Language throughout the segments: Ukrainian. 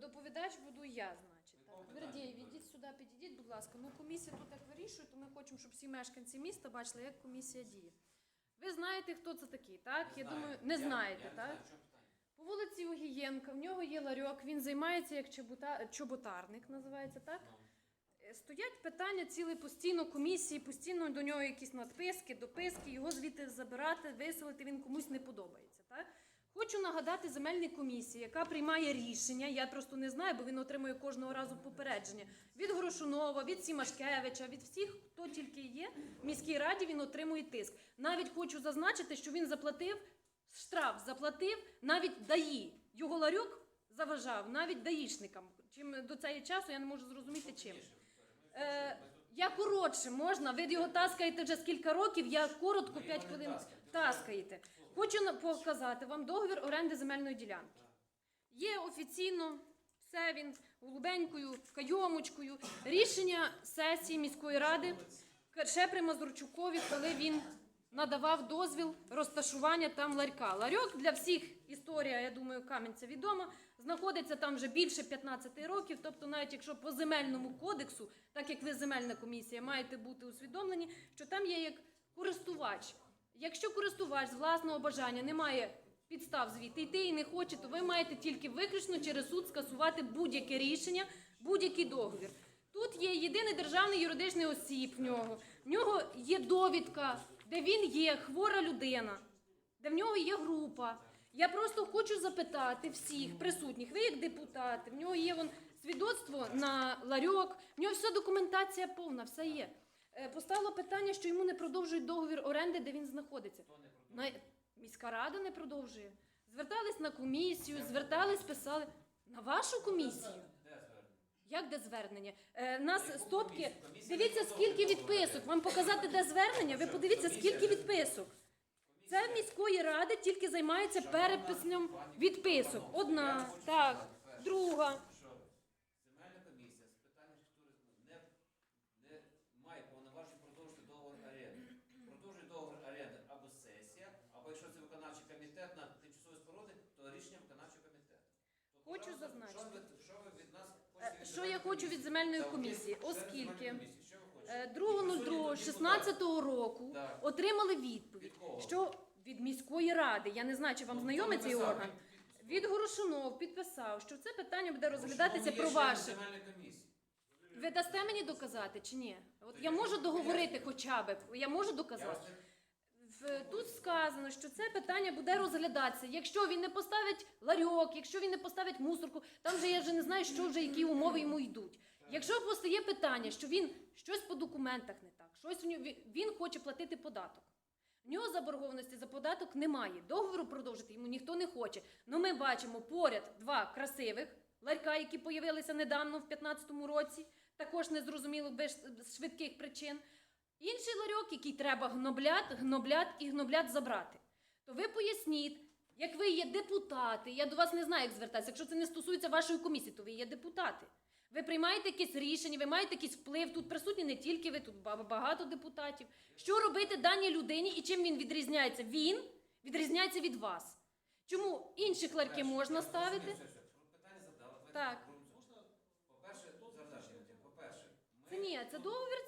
доповідач буду я, значить. Так. Вердій, відійдіть сюди, підійдіть, будь ласка. Ну, комісія тут так вирішує, то ми хочемо, щоб всі мешканці міста бачили, як комісія діє. Ви знаєте, хто це такий, так? Я думаю, не знаєте, так? По вулиці Огієнка, в нього є ларьок, він займається як чобота... чоботарник, називається так. Е, Стоять питання ціле постійно комісії, постійно до нього якісь надписки, дописки, його звідти забирати, виселити, він комусь не подобається. Так? Хочу нагадати земельній комісії, яка приймає рішення. Я просто не знаю, бо він отримує кожного разу попередження від Горошунова, від Сімашкевича, від всіх, хто тільки є в міській раді, він отримує тиск. Навіть хочу зазначити, що він заплатив штраф, заплатив навіть даї. Його ларьок заважав навіть даїшникам. Чим до цього часу я не можу зрозуміти чим. Е, я коротше можна, ви його таскаєте вже скільки років, я коротко 5 хвилин таскаєте. Хочу на- показати вам договір оренди земельної ділянки. Є офіційно все він голубенькою, кайомочкою. Рішення сесії міської ради ще при Мазурчукові, коли він надавав дозвіл розташування там ларька. Ларьок для всіх історія, я думаю, Кам'янця відома. Знаходиться там вже більше 15 років. Тобто, навіть якщо по земельному кодексу, так як ви земельна комісія, маєте бути усвідомлені, що там є як користувач. Якщо користувач з власного бажання не має підстав звідти йти і не хоче, то ви маєте тільки виключно через суд скасувати будь-яке рішення, будь-який договір. Тут є єдиний державний юридичний осіб в нього. В нього є довідка, де він є хвора людина, де в нього є група. Я просто хочу запитати всіх присутніх, ви як депутати, в нього є вон свідоцтво на ларьок, в нього вся документація повна, все є. Е, Постало питання, що йому не продовжують договір оренди, де він знаходиться. На... Міська рада не продовжує. Звертались на комісію, звертались, писали. На вашу комісію? Як де звернення? Е, нас стопки. Дивіться, скільки відписок. Вам показати, де звернення? Ви подивіться, скільки відписок. Це міської ради тільки займається переписом відписок. Одна, так, друга. що земельна комісія з питань архітектури не, не має повноважень продовжити договор оренди. Продовжує договор оренди або сесія, або якщо це виконавчий комітет на тимчасові споруди, то рішення виконавчого комітету. Тобто, Хочу зазначити. Що ви, що ви від нас Е, хочете? що я хочу від земельної комісії? Оскільки? Е, Присутні тут 2.02.16 року Так. отримали відповідь, Від кого? що від міської ради, я не знаю, чи вам Ну, знайомий хто цей написав? орган, від Горошунов підписав, що це питання буде розглядатися про ваше. Ви дасте мені доказати чи ні? От я можу договорити хоча б, я можу доказати. В- Тут сказано, що це питання буде розглядатися. Якщо він не поставить ларьок, якщо він не поставить мусорку, там вже я вже не знаю, що вже які умови йому йдуть. Якщо постає питання, що він щось по документах не так, щось в нього він хоче платити податок. В нього заборгованості за податок немає. Договору продовжити йому ніхто не хоче. Ну ми бачимо поряд два красивих ларька, які появилися недавно в 2015 році, також незрозуміло без швидких причин. Інший ларьок, який треба гноблят, гноблят і гноблят забрати. То ви поясніть, як ви є депутати, я до вас не знаю, як звертатися. Якщо це не стосується вашої комісії, то ви є депутати. Ви приймаєте якесь рішення, ви маєте якийсь вплив. Тут присутні не тільки ви, тут багато депутатів. Що робити даній людині і чим він відрізняється? Він відрізняється від вас. Чому інших ларьки можна ставити? Питання задали. Так. По-перше, задача, по-перше, ми... Це ні, це договір,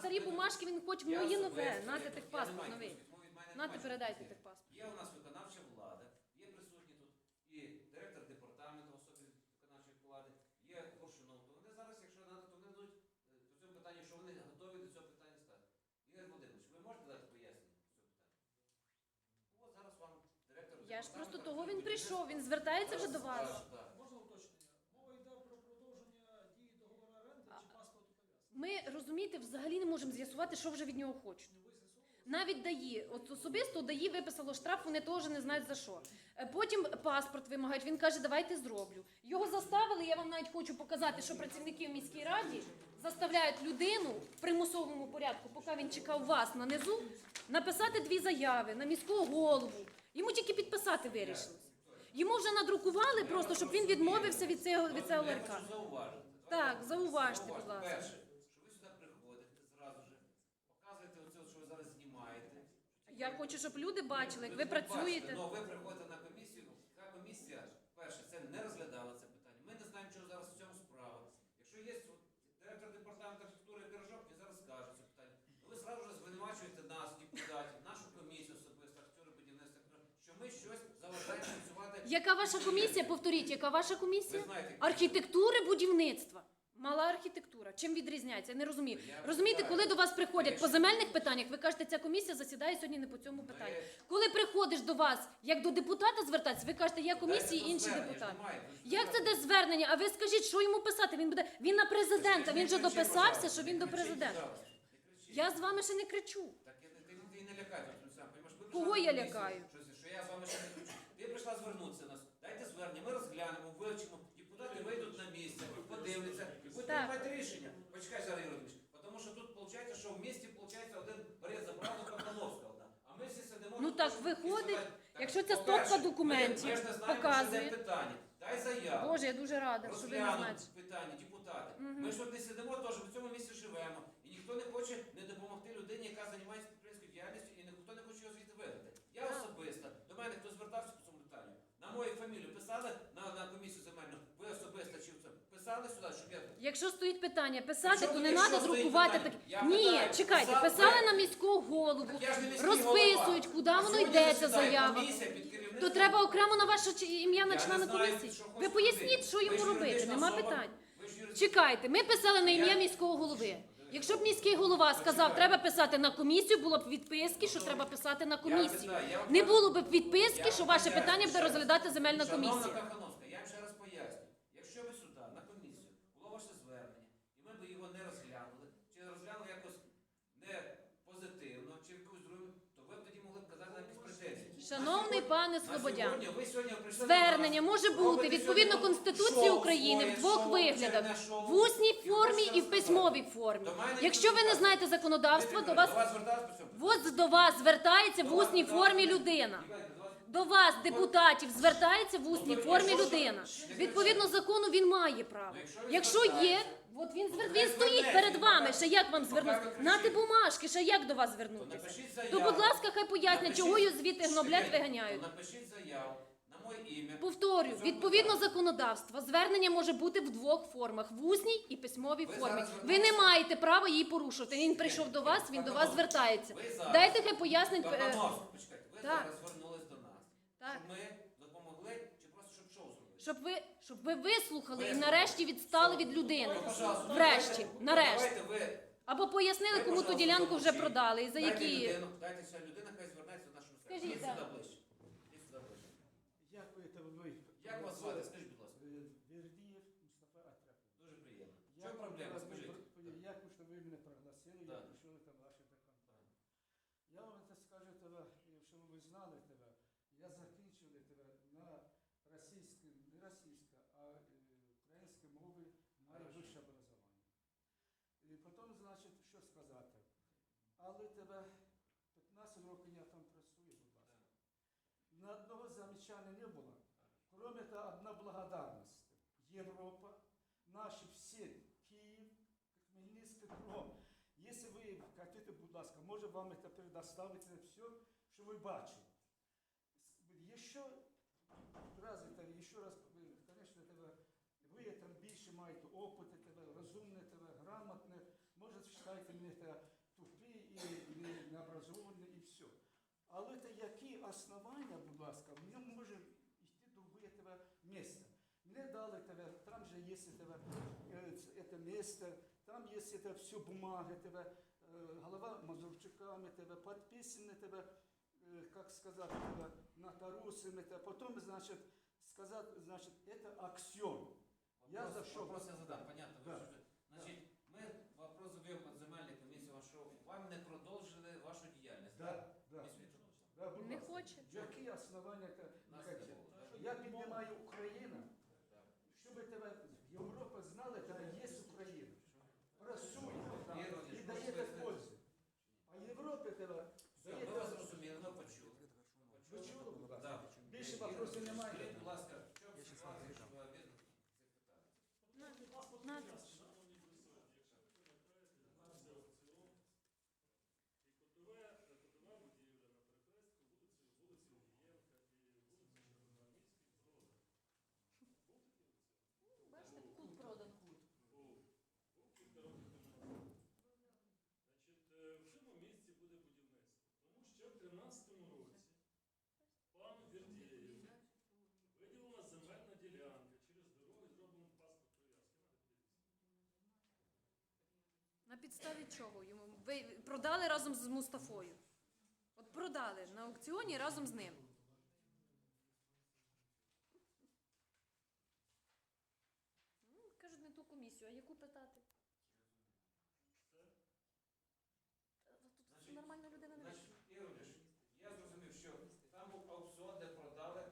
старі бумажки, він хоче, в Я нього є особисто, нове. я- Нате я не маю новий. від мене Нате передайте що техпаспорт. Є у нас виконавча влада, є присутні тут і директор департаменту особи виконавчої влади, є Горшунов. То вони зараз, якщо надо, то вони будуть е, по цьому питанню, що вони готові до цього питання стати. Ігор Володимирович, ви можете дати пояснення по цьому питанню? От зараз вам директор Я ж просто того він прийшов, він звертається вже до вас. Так, так. Можна уточнення? Мова йде про продовження дії договору оренди чи паспорту пов'язки? Ми розумієте, взагалі не можемо з'ясувати, що вже від нього хочуть. Навіть ДАІ, от особисто ДАІ виписало штраф, вони теж не знають за що. Е, Потім паспорт вимагають. Він каже, давайте зроблю. Його заставили. Я вам навіть хочу показати, що працівники в міській раді заставляють людину в примусовому порядку, поки він чекав вас на низу, написати дві заяви на міського голову. Йому тільки підписати вирішилось. Йому вже надрукували просто, щоб він відмовився від цього від цього ларька. Так, зауважте, зауважте. будь ласка. Я хочу, щоб люди бачили, як ви працюєте. Ну, ви приходите на комісію, ну, комісія, перше, це не розглядала це питання. Ми не знаємо, чого зараз в цьому справа. Якщо є директор департаменту архітектури Пірожок, він зараз каже це питання. Ну, ви сразу ж звинувачуєте нас, депутатів, нашу комісію особисто, архітектури будівництва, що ми щось заважаємо працювати. Яка ваша комісія? Повторіть, яка ваша комісія? Ви знаєте, Архітектури будівництва. Мала архітектура. Чим відрізняється? Я не розумію. Я Розумієте, коли до вас приходять по земельних питаннях, ви кажете, ця комісія засідає сьогодні не по цьому питанню. Ви- Коли приходиш до вас, як до депутата звертатися, ви кажете, я комісії, інші депутати. Як це де звернення? А ви скажіть, що йому писати? Він буде він на президента. Він же дописався, що він до президента. Я з вами ще не кричу. Так ти, не лякай, Кого я лякаю? Що, я з вами ще не кричу. Ти прийшла звернутися нас. Дайте звернення, ми розглянемо, вивчимо. Депутати вийдуть на місце, подивляться. Приймати рішення. Почекай, зараз, Ігор Тому що тут виходить, що в місті виходить один бере за правду Кохановська одна. А ми всі сидимо. Ну так виходить, якщо це стопка документів показує. питання. Дай заяву. Боже, я дуже рада, що ви не знаєте. Питання, депутати. Мгм. Ми ж от не сидимо, теж в цьому місці живемо. І ніхто не хоче не допомогти людині, яка займається підприємською діяльністю, і ніхто не хоче його звідти вигнати. Я Так. особисто, до мене хто звертався по цьому питанню, на мою фамілію писали на, на комісію земельну, ви особисто чи писали сюди, щоб я. Якщо стоїть питання писати, Якщо- то не якщо треба стоїть друкувати питання, такі. Ні, питаю, чекайте, писав писали на міського голову, Так я ж не міський розписують, голова. куди А воно сьогодні йде ця засідає заява. комісія під керівництвом- То треба окремо на ваше чи- ім'я на Я не члена знаю, комісії. що Ви поясніть, робити. що Ви йому робити. юридична Нема особа. питань. Ви ж юридична- Чекайте, ми писали на ім'я Я- міського голови. Якщо б міський голова сказав, треба писати на комісію, було б відписки, що треба писати на комісію. питаю, я вам Не кажу- було б відписки, Я що ваше питання буде розглядати земельна Шановна комісія я вам ще раз поясню. Якщо ви сюди, на комісію, було ваше звернення, і ми б його не розглянули, чи розглянули якось не позитивно, чи якусь другу, то ви б тоді могли б казати на якісь претензії. Шановний пане Слободян, Звернення може бути відповідно Конституції України в двох виглядах: в усній формі і в письмовій формі. Якщо ви не знаєте законодавства, до вас от до вас звертається в усній формі людина. До вас- депутатів, звертається в усній Тобто, формі людина. Відповідно закону він має право. Ну, якщо є, от він звер... він стоїть перед вами. Ще як вам пока звернутися? Нати бумажки, ще як до вас То звернутися? напишіть То, заяву. будь ласка, хай пояснять, чого його звідти гноблять, виганяють. Напишіть заяву на моє ім'я. Повторюю, відповідно законодавства, звернення може бути в двох формах: в усній і письмовій Ви формі. зараз Ви не звернулися- маєте права її порушувати. Він прийшов до вас, він до вас звертається. Ви зараз- Дайте хай пояснить. е, почекайте, ви так. зараз звернулись до нас. Так. Щоб ми допомогли, чи просто щоб шоу зробили? Щоб ви, щоб ви вислухали і нарешті відстали від людини. Врешті, нарешті. Давайте ви Або пояснили, Ви, кому ту ділянку вже продали і за дайте які. людину, дайте ця людина, хай звернеться до нашого Скажіть, так. сюди ближче. Ідіть сюди ближче. Як ви це ви? Як вас звати? Скажіть, будь ласка. Вердієв Мустафа Атрапов. Дуже приємно. Я Що проблема? Скажіть. Як ви, що ви мене пригласили, Да. я прийшов це ваше компанію. Я вам це скажу тебе, щоб ви знали тебе. Я закінчив тебе на російській, не російська, а е, українській мові маю Хорошо. вище образування. І потім, значить, що сказати. Але тебе 15 років я там працюю, будь ласка. Ни одного замечания не было. Кроме того, одна благодарность. Европа, наши все, Киев, Хмельницкий, кругом. Если вы хотите, будь ласка, може вам это предоставить це все, що ви бачили. С- Еще раз, это, еще раз, ви, конечно, тебе, ви там більше маєте опиту, тебе, розумне, тебе, грамотне, може, вважаєте мене те тупі і не, необразовані і все. Але це які основання, ц- там є це все бумаги тебе, е, голова Мазурчуками тебе, підписані тебе, е, як сказати тебе, нотарусами тебе, потім, значить, сказати, значить, це аксіон. Я Вопрос- зайшов. Вопрос я задам, понятно. Да. Значить, ми вопрос задаємо комісії, вам, що вам не продовжили вашу діяльність, Да, так? да. Да, будь Не хоче. Які основання Нас не не було. Я піднімаю Україну, щоб тебе Європа знала, що є Україна. Працює там Ігор і Ігорович, дає ви- пользу. А Європі тебе Все, дає ми вас тебе- зрозуміли, ми почули. Ви чули, будь ласка? Да. Більше Ігор, вопросів немає. Скажіть, будь ласка, в чому ситуація, щоб ви об'єднали цих питань? Надо. Бачите, кут продан. Значить, е, в цьому місці буде будівництво. Тому що в 13-му році пан Вердєєв виніс підставі чого йому? Ви продали разом з Мустафою. От продали на аукціоні разом з ним. Ну, кажуть, не ту комісію, а яку питати? Та Тут нормальна людина не Значить, вийшла. Ігор Ілліч, я зрозумів, що там був аукціон, де продали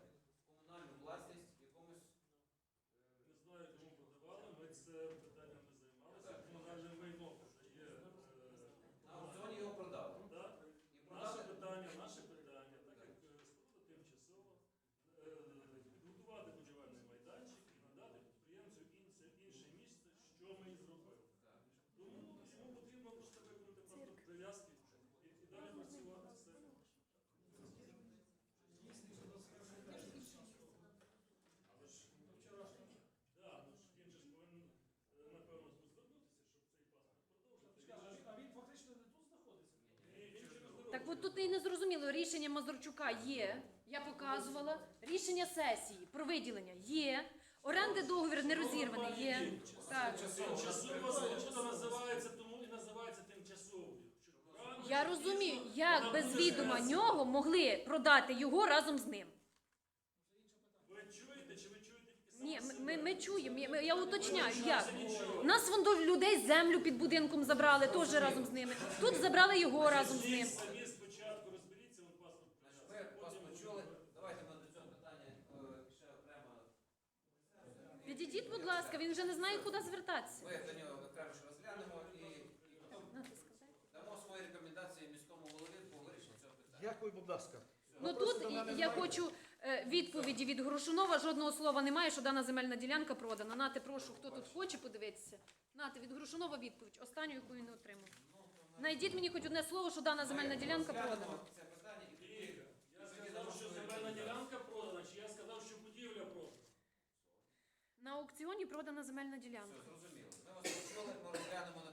комунальну власність якомусь. е, Не знаю, кому продавали, ми це питанням не займалися. Комунальне майно вже є. е, На аукціоні його продали. Так? І Наше продали питання, наше питання, так як е, споруда тимчасово, е, підготувати будівельний майданчик і надати підприємцю інше, інше місце, що ми і зробили. Так. Тому йому потрібно просто виконати просто прив'язки і, і далі працювати все. Але ж Да, ну ж він же ж повинен, е, напевно, звернутися, щоб цей паспорт продовжити. А він фактично не тут знаходиться? Ні, він через дорогу. Так от тут і не зрозуміло, рішення Мазурчука є. Я показувала. Рішення сесії про виділення є. Оренди договір не розірваний є. Так. Тимчасова споруда називається, тому і називається тимчасовою. Я розумію, як без відома нього могли продати його разом з ним. Ви чуєте чи ви чуєте Ні, ми, ми, чуємо. Я, я уточняю, як. нас вон до людей землю під будинком забрали, теж разом з ними. Тут забрали його разом з ним. Самі спочатку розберіться, вон паспорт Значить, прив'язки, ми вас потім почули. вже- Давайте ми до цього питання е, ще окремо. Підійдіть, будь ласка, він вже не знає, куди звертатися. Ми до нього окремо розглянемо і, і потім дамо свої рекомендації міському голові по вирішенню цього питання. Дякую, будь ласка. Ну тут я немає? хочу е, відповіді від Грушунова. Жодного слова немає, що дана земельна ділянка продана. Нате, прошу, хто тут хоче подивитися. Нате, від Грушунова відповідь, останню, яку він не отримав. Найдіть мені хоч одне слово, що дана земельна ділянка продана. Розглянемо це питання і тоді. Ігор, Я тоді сказав, дамо що свої земельна рекомендації. ділянка продана, чи я сказав, що будівля продана? На аукціоні продана земельна Все, ділянка. зрозуміло. Ми вас ми розглянемо на